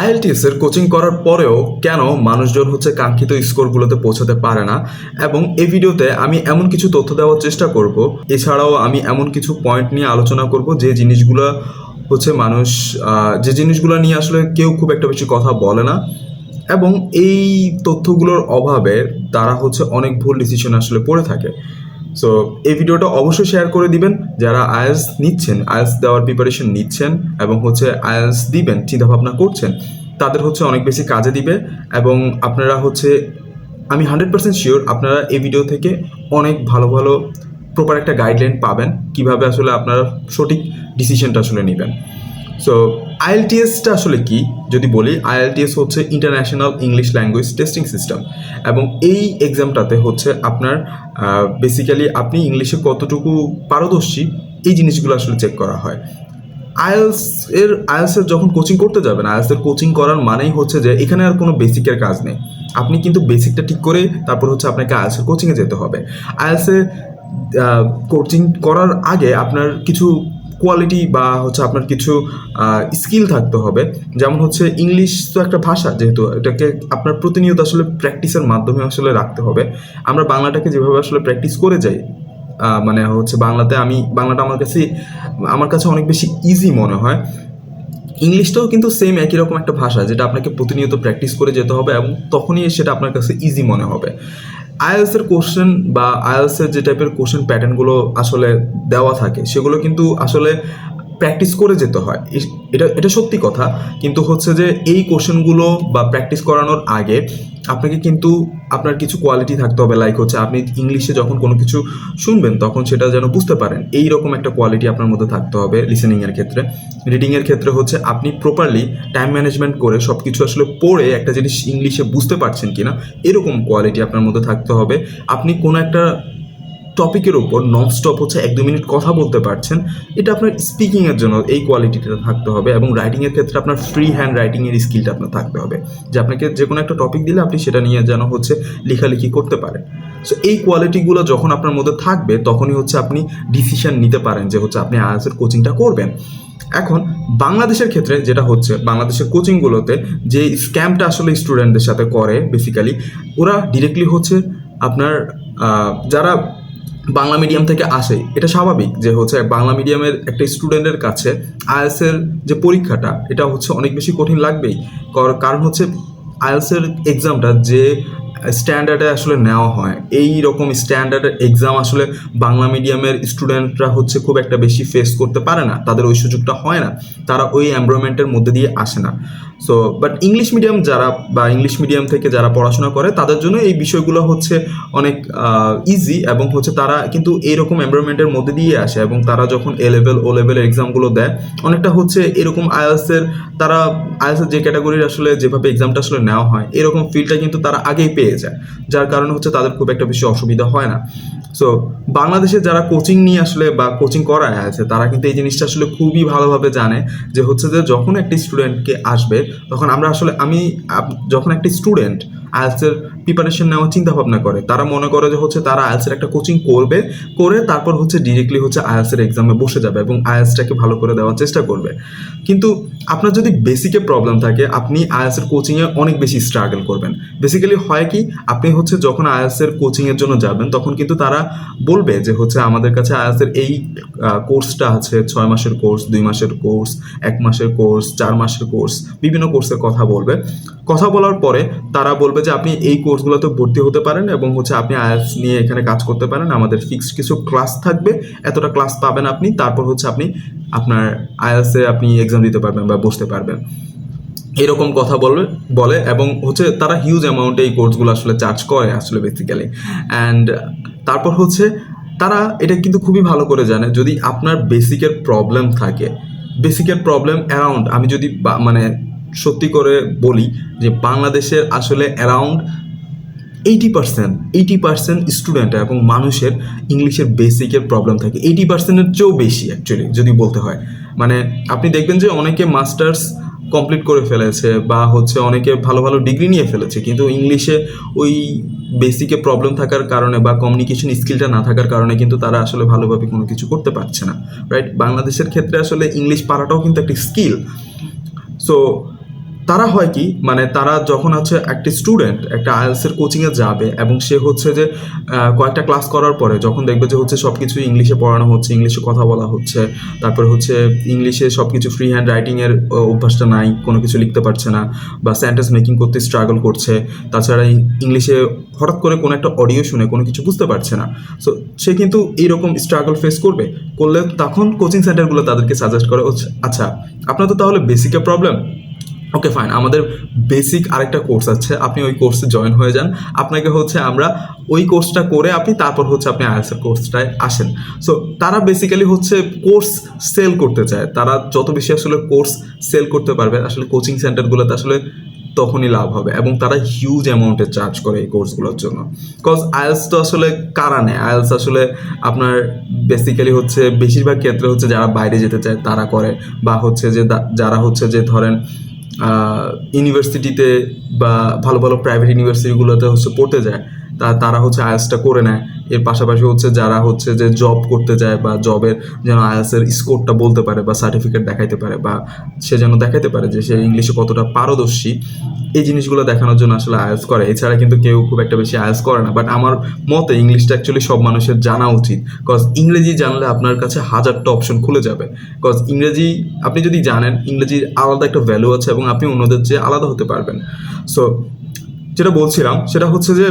IELTS এর coaching করার পরেও কেন মানুষজন হচ্ছে কাঙ্ক্ষিত স্কোরগুলোতে পৌঁছাতে পারে না? এবং এই ভিডিওতে আমি এমন কিছু তথ্য দেওয়ার চেষ্টা করব। এছাড়াও আমি এমন কিছু পয়েন্ট নিয়ে আলোচনা করব যে জিনিসগুলো হচ্ছে মানুষ যে জিনিসগুলো নিয়ে আসলে কেউ খুব একটা বেশি কথা বলে না। এবং এই তথ্যগুলোর অভাবে তারা হচ্ছে অনেক ভুল ডিসিশন আসলে পড়ে থাকে। সো এই ভিডিওটা অবশ্যই শেয়ার করে দিবেন। যারা আয়েলস নিচ্ছেন আয়েলস দেওয়ার প্রিপারেশন নিচ্ছেন এবং হচ্ছে আয়েলস দিবেন, চিন্তাভাবনা করছেন, তাদের হচ্ছে অনেক বেশি কাজে দিবে এবং আপনারা হচ্ছে, আমি হান্ড্রেড পার্সেন্ট শিওর আপনারা এই ভিডিও থেকে অনেক ভালো ভালো প্রপার একটা গাইডলাইন পাবেন, কীভাবে আসলে আপনারা সঠিক ডিসিশনটা আসলে নেবেন। সো আইএলটিএসটা আসলে কি? যদি বলি, আইএলটিএস হচ্ছে international English language testing system এবং এই এক্সামটাতে হচ্ছে আপনার বেসিক্যালি আপনি ইংলিশে কতটুকু পারদর্শী, এই জিনিসগুলো আসলে চেক করা হয়। আইএলস এর আইএলস এর যখন কোচিং করতে যাবেন, আইএলস এর কোচিং করার মানেই হচ্ছে যে এখানে আর কোনো বেসিকের কাজ নেই। আপনি কিন্তু বেসিকটা ঠিক করে তারপর হচ্ছে আপনাকে আইএলস এর কোচিংয়ে যেতে হবে। আইএলস এ কোচিং করার আগে আপনার কিছু কোয়ালিটি বা হচ্ছে আপনার কিছু স্কিল থাকতে হবে। যেমন হচ্ছে ইংলিশ তো একটা ভাষা, যেহেতু এটাকে আপনার প্রতিনিয়ত আসলে প্র্যাকটিসের মাধ্যমে আসলে রাখতে হবে। আমরা বাংলাটাকে যেভাবে আসলে প্র্যাকটিস করে যাই মানে হচ্ছে বাংলাতে আমি, বাংলাটা আমার কাছে আমার কাছে অনেক বেশি ইজি মনে হয়। ইংলিশটাও কিন্তু সেম একই রকম একটা ভাষা, যেটা আপনাকে প্রতিনিয়ত প্র্যাকটিস করে যেতে হবে এবং তখনই সেটা আপনার কাছে ইজি মনে হবে। আইএলস এর কোশ্চেন বা আইএলস এর যে টাইপের কোশ্চেন প্যাটার্নগুলো আসলে দেওয়া থাকে, সেগুলো কিন্তু আসলে প্র্যাকটিস করে যেতে হয়। এটা এটা সত্যি কথা। কিন্তু হচ্ছে যে এই কোশ্চেনগুলো বা প্র্যাকটিস করানোর আগে আপনাকে কিন্তু আপনার কিছু কোয়ালিটি থাকতে হবে। লাইক হচ্ছে আপনি ইংলিশে যখন কোনো কিছু শুনবেন, তখন সেটা যেন বুঝতে পারেন। এই রকম একটা কোয়ালিটি আপনার মধ্যে থাকতে হবে লিসেনিংয়ের ক্ষেত্রে। রিডিংয়ের ক্ষেত্রে হচ্ছে আপনি প্রপারলি টাইম ম্যানেজমেন্ট করে সব কিছু আসলে পড়ে একটা জিনিস ইংলিশে বুঝতে পারছেন কিনা, এরকম কোয়ালিটি আপনার মধ্যে থাকতে হবে। আপনি কোনো একটা টপিকের উপর নন স্টপ হচ্ছে, এক দু মিনিট কথা বলতে পারছেন, এটা আপনার স্পিকিংয়ের জন্য এই কোয়ালিটিটা থাকতে হবে এবং রাইটিংয়ের ক্ষেত্রে আপনার ফ্রি হ্যান্ড রাইটিংয়ের স্কিলটা আপনার থাকতে হবে। যে আপনাকে যে কোনো একটা টপিক দিলে আপনি সেটা নিয়ে যেন হচ্ছে লেখালেখি করতে পারেন। সো এই কোয়ালিটিগুলো যখন আপনার মধ্যে থাকবে, তখনই হচ্ছে আপনি ডিসিশন নিতে পারেন যে হচ্ছে আপনি আইএলসের কোচিংটা করবেন। এখন বাংলাদেশের ক্ষেত্রে যেটা হচ্ছে, বাংলাদেশের কোচিংগুলোতে যে স্ক্যামটা আসলে স্টুডেন্টদের সাথে করে বেসিক্যালি ওরা ডিরেক্টলি হচ্ছে আপনার যারা বাংলা মিডিয়াম থেকে আসে, এটা স্বাভাবিক যে হচ্ছে বাংলা মিডিয়ামের একটা স্টুডেন্টের কাছে আইএলসের যে পরীক্ষাটা, এটা হচ্ছে অনেক বেশি কঠিন লাগবেই। কর- কারণ হচ্ছে আইএলসের এক্সামটা যে স্ট্যান্ডার্ডে আসলে নেওয়া হয়। এই রকম স্ট্যান্ডার্ডের এক্সাম আসলে বাংলা মিডিয়ামের স্টুডেন্টরা হচ্ছে খুব একটা বেশি ফেস করতে পারে না। তাদের ওই সুযোগটা হয় না। তারা ওই এনভায়রনমেন্টের মধ্যে দিয়ে আসে না। সো বাট ইংলিশ মিডিয়াম যারা বা ইংলিশ মিডিয়াম থেকে যারা পড়াশোনা করে, তাদের জন্য এই বিষয়গুলো হচ্ছে অনেক ইজি এবং হচ্ছে তারা কিন্তু এইরকম এনভায়রনমেন্টের মধ্যে দিয়ে আসে এবং তারা যখন এ লেভেল ও লেভেলের এক্সামগুলো দেয়, অনেকটা হচ্ছে এরকম আইএলসের তারা আইএলসের যে ক্যাটাগরির আসলে যেভাবে এক্সামটা আসলে নেওয়া হয়, এরকম ফিল্ডটা কিন্তু তারা আগেই পেয়ে যায়, যার কারণে হচ্ছে তাদের খুব একটা বেশি অসুবিধা হয় না। সো বাংলাদেশে যারা কোচিং নিয়ে আসলে বা কোচিং করায় আছে, তারা কিন্তু এই জিনিসটা আসলে খুবই ভালোভাবে জানে যে হচ্ছে যে যখন একটি স্টুডেন্টকে আসবে, তখন আমরা আসলে আমি যখন একটি স্টুডেন্ট আইএলসের প্রিপারেশন নেওয়ার চিন্তা ভাবনা করে। তারা মনে করে যে হচ্ছে তারা আইএলসের একটা কোচিং করবে, করে তারপর হচ্ছে ডিরেক্টলি হচ্ছে আইএলসের এক্সামে বসে যাবে এবং আইএলসটাকে ভালো করে দেওয়ার চেষ্টা করবে। কিন্তু আপনার যদি বেসিকে প্রবলেম থাকে, আপনি আইএলসের কোচিংয়ে অনেক বেশি স্ট্রাগল করবেন। বেসিক্যালি হয় কি, আপনি হচ্ছে যখন আইএলসের কোচিংয়ের জন্য যাবেন, তখন কিন্তু তারা বলবে যে হচ্ছে আমাদের কাছে আইএলসের এই কোর্সটা আছে, ছয় মাসের কোর্স দুই মাসের কোর্স এক মাসের কোর্স চার মাসের কোর্স বিভিন্ন কোর্সের কথা বলবে। কথা বলার পরে তারা বলবে যে আপনি এই কোর্সগুলোতে ভর্তি হতে পারেন এবং হচ্ছে আপনি আইএলস নিয়ে এখানে কাজ করতে পারেন। আমাদের ফিক্সড কিছু ক্লাস থাকবে। এতটা ক্লাস পাবেন আপনি। তারপর হচ্ছে আপনি আপনার আইএলসে আপনি এক্সাম দিতে পারবেন বা বসতে পারবেন। এরকম কথা বলে বলে এবং হচ্ছে তারা হিউজ অ্যামাউন্টে এই কোর্সগুলো আসলে চার্জ করে আসলে বেসিক্যালি অ্যান্ড তারপর হচ্ছে তারা এটা কিন্তু খুবই ভালো করে জানে। যদি আপনার বেসিকের প্রবলেম থাকে বেসিকের প্রবলেম অ্যারাউন্ড আমি যদি মানে সত্যি করে বলি যে বাংলাদেশের আসলে around eighty percent eighty percent student এবং মানুষের ইংলিশের বেসিকের প্রবলেম থাকে। এইটি পার্সেন্টের চেয়েও বেশি অ্যাকচুয়ালি যদি বলতে হয়। মানে আপনি দেখবেন যে অনেকে মাস্টার্স কমপ্লিট করে ফেলেছে বা হচ্ছে অনেকে ভালো ভালো ডিগ্রি নিয়ে ফেলেছে, কিন্তু ইংলিশে ওই বেসিকে প্রবলেম থাকার কারণে বা কমিউনিকেশন স্কিলটা না থাকার কারণে কিন্তু তারা আসলে ভালোভাবে কোনো কিছু করতে পারছে না রাইট বাংলাদেশের ক্ষেত্রে আসলে ইংলিশ পারাটাও কিন্তু একটা স্কিল সো তারা হয় কি? মানে তারা যখন হচ্ছে একটি স্টুডেন্ট একটা আইএলসের কোচিংয়ে যাবে এবং সে হচ্ছে যে কয়েকটা ক্লাস করার পরে যখন দেখবে যে হচ্ছে সব কিছু ইংলিশে পড়ানো হচ্ছে ইংলিশে কথা বলা হচ্ছে, তারপরে হচ্ছে ইংলিশে সব কিছু ফ্রি হ্যান্ড রাইটিংয়ের অভ্যাসটা নাই, কোনো কিছু লিখতে পারছে না বা সেন্টেন্স মেকিং করতে স্ট্রাগল করছে, তাছাড়া ইংলিশে হঠাৎ করে কোনো একটা অডিও শুনে কোনো কিছু বুঝতে পারছে না। সো সে কিন্তু এইরকম স্ট্রাগল ফেস করবে, করলে তখন কোচিং সেন্টারগুলো তাদেরকে সাজেস্ট করে আচ্ছা আপনার তো তাহলে বেসিকে প্রবলেম ওকে ফাইন আমাদের বেসিক আরেকটা কোর্স আছে। আপনি ওই কোর্সে জয়েন হয়ে যান। আপনাকে হচ্ছে আমরা ওই কোর্সটা করে আপনি তারপর হচ্ছে আপনি আইএসের কোর্সটায় আসেন। সো তারা বেসিক্যালি হচ্ছে কোর্স সেল করতে চায়। তারা যত বেশি আসলে কোর্স সেল করতে পারবে, আসলে কোচিং সেন্টারগুলোতে আসলে তখনই লাভ হবে এবং তারা হিউজ অ্যামাউন্টে চার্জ করে এই কোর্সগুলোর জন্য। বিকজ আইএলস তো আসলে কারা নেয়? আইএলস আসলে আপনার বেসিক্যালি হচ্ছে বেশিরভাগ ক্ষেত্রে হচ্ছে যারা বাইরে যেতে চায়, তারা করে। বা হচ্ছে যে যারা হচ্ছে যে ধরেন ইউনিভার্সিটিতে বা ভালো ভালো প্রাইভেট ইউনিভার্সিটিগুলোতে হচ্ছে পড়তে যায়, তা তারা হচ্ছে আয়াসটা করে নেয়। এর পাশাপাশি হচ্ছে যারা হচ্ছে যে জব করতে যায় বা জবের যেন আইএলসের স্কোরটা বলতে পারে বা সার্টিফিকেট দেখাইতে পারে বা সে যেন দেখাইতে পারে যে সে ইংলিশে কতটা পারদর্শী, এই জিনিসগুলো দেখানোর জন্য আসলে আইএলস করে। এছাড়া কিন্তু কেউ খুব একটা বেশি আইএলস করে না বাট আমার মতে ইংলিশটা অ্যাকচুয়ালি সব মানুষের জানা উচিত। কজ ইংরেজি জানলে আপনার কাছে হাজারটা অপশন খুলে যাবে। কজ ইংরেজি, আপনি যদি জানেন, ইংরেজির আলাদা একটা ভ্যালু আছে এবং আপনি অন্যদের চেয়ে আলাদা হতে পারবেন। সো যেটা বলছিলাম, সেটা হচ্ছে যে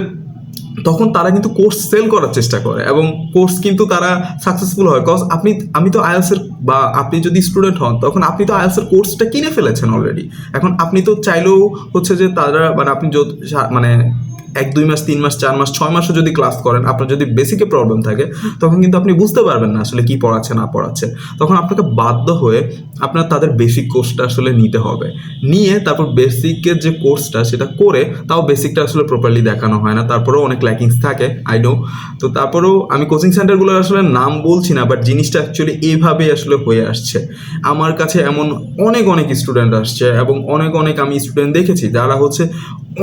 তখন তারা কিন্তু কোর্স সেল করার চেষ্টা করে এবং কোর্স কিন্তু তারা সাকসেসফুল হয়। কজ আপনি, আমি তো আইএলসের বা আপনি যদি স্টুডেন্ট হন, তখন আপনি তো আইএলসের কোর্সটা কিনে ফেলেছেন অলরেডি এখন আপনি তো চাইলেও হচ্ছে যে তারা মানে আপনি মানে এক, দুই মাস, তিন মাস, চার মাস, ছয় মাসও যদি ক্লাস করেন, আপনার যদি বেসিকে প্রবলেম থাকে, তখন কিন্তু আপনি বুঝতে পারবেন না আসলে কি পড়াচ্ছে, না পড়াচ্ছে। তখন আপনাকে বাধ্য হয়ে আপনার তাদের বেসিক কোর্সটা আসলে নিতে হবে। নিয়ে তারপর বেসিকের যে কোর্সটা সেটা করে, তাও বেসিকটা আসলে প্রপারলি দেখানো হয় না। তারপরেও অনেক ল্যাকিংস থাকে আই নো তো তারপরেও আমি কোচিং সেন্টারগুলোর আসলে নাম বলছি না বাট জিনিসটা অ্যাকচুয়ালি এইভাবেই আসলে হয়ে আসছে। আমার কাছে এমন অনেক অনেক স্টুডেন্ট আসছে এবং অনেক অনেক আমি স্টুডেন্ট দেখেছি, যারা হচ্ছে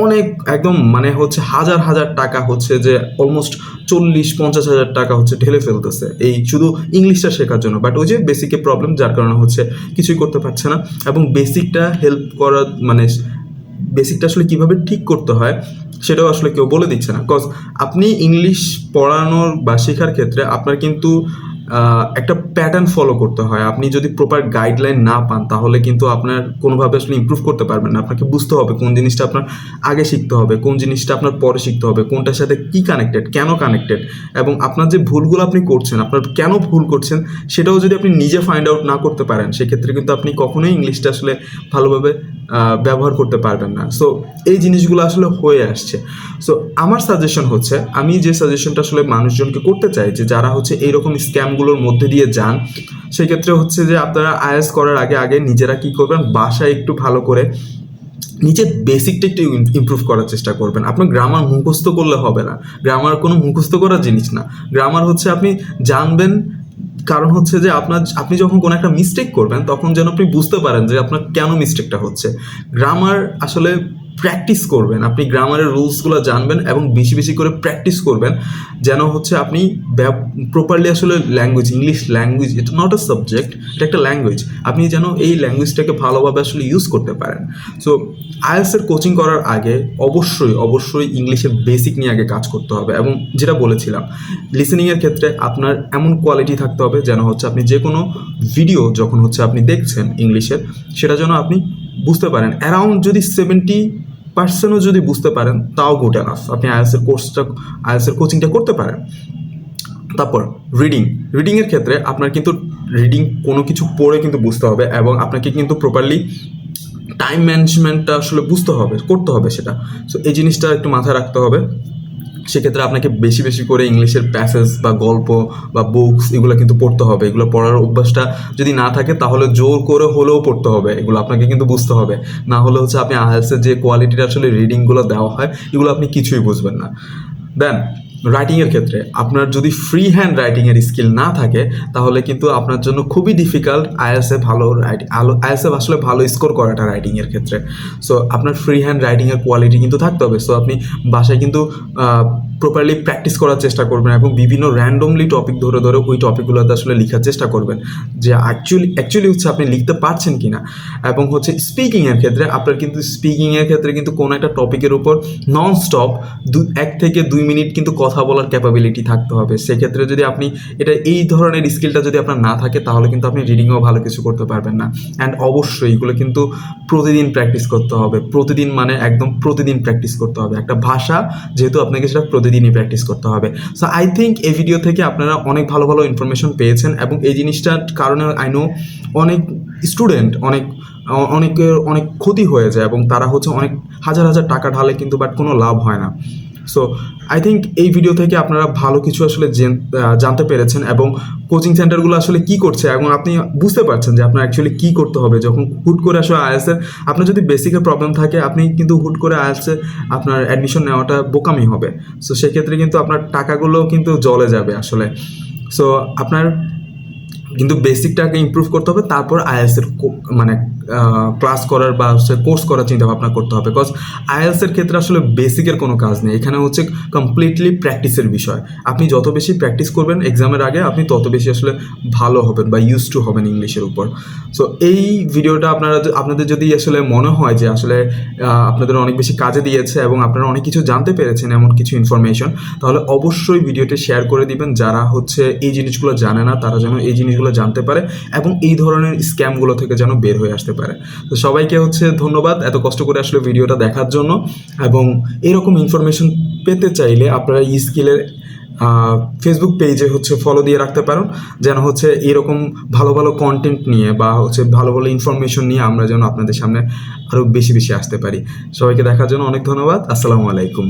অনেক, একদম মানে হচ্ছে হাজার হাজার টাকা হচ্ছে যে অলমোস্ট চল্লিশ, পঞ্চাশ হাজার টাকা হচ্ছে ঢেলে ফেলতেছে। এই শুধু ইংলিশটা শেখার জন্য বাট ওই যে বেসিকে প্রবলেম যার কারণে হচ্ছে কিছুই করতে পারছে না। এবং বেসিকটা হেল্প করা মানে বেসিকটা আসলে কীভাবে ঠিক করতে হয়, সেটাও আসলে কেউ বলে দিচ্ছে না। কজ আপনি ইংলিশ পড়ানোর বা শেখার ক্ষেত্রে আপনার কিন্তু একটা প্যাটার্ন ফলো করতে হয়। আপনি যদি প্রপার গাইডলাইন না পান, তাহলে কিন্তু আপনার কোনোভাবে আসলে ইমপ্রুভ করতে পারবেন না। আপনাকে বুঝতে হবে কোন জিনিসটা আপনার আগে শিখতে হবে, কোন জিনিসটা আপনার পরে শিখতে হবে, কোনটার সাথে কি কানেক্টেড কেন কানেক্টেড এবং আপনার যে ভুলগুলো আপনি করছেন, আপনার কেন ভুল করছেন, সেটাও যদি আপনি নিজে ফাইন্ড আউট না করতে পারেন, সেক্ষেত্রে কিন্তু আপনি কখনোই ইংলিশটা আসলে ভালোভাবে ব্যবহার করতে পারবেন না। সো এই জিনিসগুলো আসলে হয়ে আসছে। সো আমার সাজেশন হচ্ছে, আমি যে সাজেশনটা আসলে মানুষজনকে করতে চাই, যে যারা হচ্ছে এইরকম স্ক্যামগুলোর মধ্যে দিয়ে যান, সেক্ষেত্রে হচ্ছে যে আপনারা আইএস করার আগে আগে নিজেরা কি করবেন? বাসায় একটু ভালো করে নিজের বেসিকটা একটু ইমপ্রুভ করার চেষ্টা করবেন। আপনার গ্রামার মুখস্থ করলে হবে না। গ্রামার কোনো মুখস্থ করার জিনিস না। গ্রামার হচ্ছে আপনি জানবেন, কারণ হচ্ছে যে আপনার, আপনি যখন কোনো একটা মিস্টেক করবেন, তখন যেন আপনি বুঝতে পারেন যে আপনার কেন মিস্টেকটা হচ্ছে। গ্রামার আসলে প্র্যাকটিস করবেন। আপনি গ্রামারের রুলসগুলো জানবেন এবং বেশি বেশি করে প্র্যাকটিস করবেন, যেন হচ্ছে আপনি প্রপারলি আসলে ল্যাঙ্গুয়েজ ইংলিশ ল্যাঙ্গুয়েজ এটা নট আ সাবজেক্ট এটা একটা ল্যাঙ্গুয়েজ আপনি যেন এই ল্যাঙ্গুয়েজটাকে ভালোভাবে আসলে ইউজ করতে পারেন। সো আইএলসের কোচিং করার আগে অবশ্যই অবশ্যই ইংলিশের বেসিক নিয়ে আগে কাজ করতে হবে এবং যেটা বলেছিলাম লিসেনিংয়ের ক্ষেত্রে আপনার এমন কোয়ালিটি থাকতে হবে যেন হচ্ছে আপনি যে কোনো ভিডিও যখন হচ্ছে আপনি দেখছেন ইংলিশের সেটা যেন আপনি বুঝতে পারেন। অ্যারাউন্ড যদি সেভেন্টি পার্সেন্টও যদি বুঝতে পারেন, তাও গুড এনাফ আপনি আইএলসের কোর্সটা আইএলসের কোচিংটা করতে পারেন। তারপর রিডিং রিডিংয়ের ক্ষেত্রে আপনার কিন্তু রিডিং কোনো কিছু পড়ে কিন্তু বুঝতে হবে এবং আপনাকে কিন্তু প্রপারলি টাইম ম্যানেজমেন্টটা আসলে বুঝতে হবে, করতে হবে সেটা। সো এই জিনিসটা একটু মাথায় রাখতে হবে। সেক্ষেত্রে আপনাকে বেশি বেশি করে ইংলিশের প্যাসেজ বা গল্প বা বুকস এগুলো কিন্তু পড়তে হবে। এগুলো পড়ার অভ্যাসটা যদি না থাকে, তাহলে জোর করে হলেও পড়তে হবে। এগুলো আপনাকে কিন্তু বুঝতে হবে। না হলে হচ্ছে আপনি আইএলসের যে কোয়ালিটির আসলে রিডিংগুলো দেওয়া হয়, এগুলো আপনি কিছুই বুঝবেন না। দেন রাইটিংয়ের ক্ষেত্রে, আপনার যদি ফ্রি হ্যান্ড রাইটিংয়ের স্কিল না থাকে, তাহলে কিন্তু আপনার জন্য খুবই ডিফিকাল্ট আইএসএ ভালো রাইটিং আইএসএ আসলে ভালো স্কোর করাটা রাইটিংয়ের ক্ষেত্রে। সো আপনার ফ্রি হ্যান্ড রাইটিংয়ের কোয়ালিটি কিন্তু থাকতে হবে। সো আপনি বাসায় কিন্তু প্রপারলি প্র্যাকটিস করার চেষ্টা করবেন এবং বিভিন্ন র্যান্ডমলি টপিক ধরে ধরে ওই টপিকগুলোতে আসলে লেখার চেষ্টা করবেন। যে অ্যাকচুয়ালি অ্যাকচুয়ালি হচ্ছে আপনি লিখতে পারছেন কি না এবং হচ্ছে স্পিকিংয়ের ক্ষেত্রে আপনার কিন্তু স্পিকিংয়ের ক্ষেত্রে কিন্তু কোনো একটা টপিকের উপর নন স্টপ দু, এক থেকে দুই মিনিট কিন্তু কথা বলার ক্যাপাবিলিটি থাকতে হবে। সেক্ষেত্রে যদি আপনি এটা এই ধরনের স্কিলটা যদি আপনার না থাকে, তাহলে কিন্তু আপনি রিডিংও ভালো কিছু করতে পারবেন না। অ্যান্ড অবশ্যই এগুলো কিন্তু প্রতিদিন প্র্যাকটিস করতে হবে। প্রতিদিন মানে একদম প্রতিদিন প্র্যাকটিস করতে হবে। একটা ভাষা যেহেতু আপনাকে সেটা প্রতিদিনই প্র্যাকটিস করতে হবে। সো আই থিঙ্ক এই ভিডিও থেকে আপনারা অনেক ভালো ভালো ইনফরমেশন পেয়েছেন এবং এই জিনিসটার কারণে আই নো অনেক স্টুডেন্ট অনেক, অনেকের অনেক ক্ষতি হয়ে যায় এবং তারা হচ্ছে অনেক হাজার হাজার টাকা ঢালে কিন্তু বাট কোনো লাভ হয় না। সো আই থিঙ্ক এই ভিডিও থেকে আপনারা ভালো কিছু আসলে জানতে পেরেছেন এবং কোচিং সেন্টারগুলো আসলে কি করছে এবং আপনি বুঝতে পারছেন যে আপনার অ্যাকচুয়ালি কি করতে হবে। যখন হুট করে আসলে আইএলসের আপনার যদি বেসিকের প্রবলেম থাকে, আপনি কিন্তু হুট করে আইএলসে আপনার অ্যাডমিশন নেওয়াটা বোকামি হবে। সো সেক্ষেত্রে কিন্তু আপনার টাকাগুলো কিন্তু জলে যাবে আসলে। সো আপনার কিন্তু বেসিকটাকে ইমপ্রুভ করতে হবে, তারপর আইএলসের মানে ক্লাস করার বা হচ্ছে কোর্স করার চিন্তা ভাবনা করতে হবে। বিকজ আইএলসের ক্ষেত্রে আসলে বেসিকের কোনো কাজ নেই। এখানে হচ্ছে কমপ্লিটলি প্র্যাকটিসের বিষয়। আপনি যত বেশি প্র্যাকটিস করবেন এক্সামের আগে, আপনি তত বেশি আসলে ভালো হবেন বা ইউজ টু হবেন ইংলিশের উপর। সো এই ভিডিওটা আপনারা আপনাদের যদি আসলে মনে হয় যে আসলে আপনাদের অনেক বেশি কাজে দিয়েছে এবং আপনারা অনেক কিছু জানতে পেরেছেন এমন কিছু ইনফরমেশন তাহলে অবশ্যই ভিডিওটি শেয়ার করে দিবেন। যারা হচ্ছে এই জিনিসগুলো জানে না, তারা যেন এই জিনিসগুলো জানতে পারে এবং এই ধরনের স্ক্যামগুলো থেকে যেন বের হয়ে আসতে পারে। তো সবাইকে হচ্ছে ধন্যবাদ এত কষ্ট করে আসলে ভিডিওটা দেখার জন্য এবং এরকম ইনফরমেশন পেতে চাইলে আপনারা ই স্কিলের ফেসবুক পেজে হচ্ছে ফলো দিয়ে রাখতে পারেন। যেন হচ্ছে এরকম ভালো ভালো কন্টেন্ট নিয়ে বা হচ্ছে ভালো ভালো ইনফরমেশন নিয়ে আমরা যেন আপনাদের সামনে আরও বেশি বেশি আসতে পারি। সবাইকে দেখার জন্য অনেক ধন্যবাদ। আসসালামু আলাইকুম।